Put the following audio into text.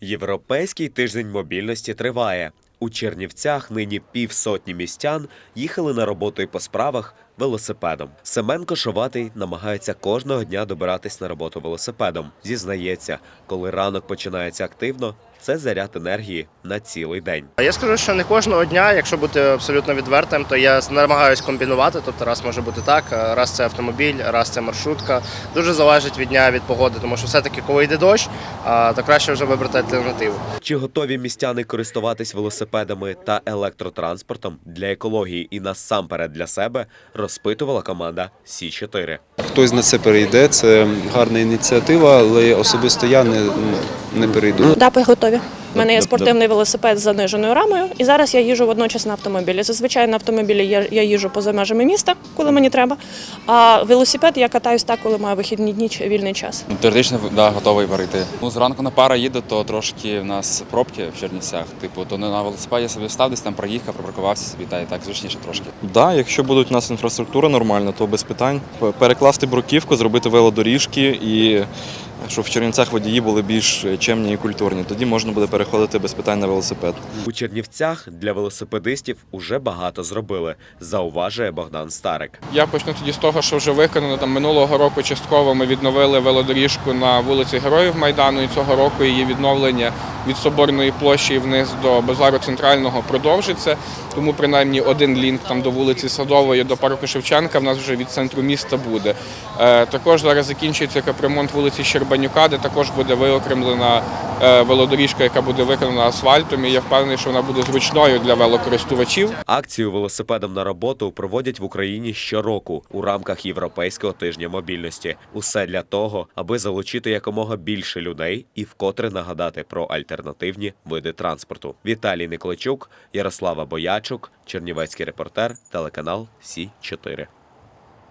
Європейський тиждень мобільності триває. У Чернівцях нині півсотні містян їхали на роботу і по справах велосипедом. Семен Кошоватий намагається кожного дня добиратись на роботу велосипедом. Зізнається, коли ранок починається активно, це заряд енергії на цілий день. Я скажу, що не кожного дня, якщо бути абсолютно відвертим, то я намагаюсь комбінувати. Тобто, раз може бути так, раз це автомобіль, раз це маршрутка. Дуже залежить від дня, від погоди, тому що все-таки, коли йде дощ, то краще вже вибрати альтернативу. Чи готові містяни користуватись велосипедами та електротранспортом для екології і насамперед для себе, розпитувала команда Сі 4 Хтось на це перейде, це гарна ініціатива, але особисто я не, не перейду. Да, готові. У мене є спортивний велосипед з заниженою рамою, і зараз я їжджу водночас на автомобілі. Зазвичай на автомобілі я, я їжджу поза межами міста, коли мені треба. А велосипед я катаюсь так, коли маю вихідні дні чи вільний час. Теоретично да, готовий перейти. Ну, зранку на пара їде, то трошки в нас пробки в Чернівцях. Типу, то не на велосипеді собі встав, десь там проїхав, припаркувався собі, та і так зручніше трошки. Да, якщо будуть у нас інфраструктура нормальна, то без питань. Перекласти бруківку, зробити велодоріжки і щоб в Чернівцях водії були більш чемні і культурні. Тоді можна буде переходити без питань на велосипед. У Чернівцях для велосипедистів уже багато зробили, зауважує Богдан Старик. Я почну тоді з того, що вже виконано там минулого року. Частково ми відновили велодоріжку на вулиці Героїв Майдану. І цього року її відновлення від соборної площі вниз до базару центрального продовжиться. Тому принаймні один лінк там до вулиці Садової до парку Шевченка в нас вже від центру міста буде. Е, також зараз закінчується капремонт вулиці Щербанюка, де також буде виокремлена е, велодоріжка, яка буде виконана асфальтом. І я впевнений, що вона буде зручною для велокористувачів. Акцію велосипедом на роботу проводять в Україні щороку у рамках Європейського тижня мобільності. Усе для того, аби залучити якомога більше людей і вкотре нагадати про альтернативні види транспорту. Віталій Николичук, Ярослава Боячук, Чернівецький репортер, телеканал Сі 4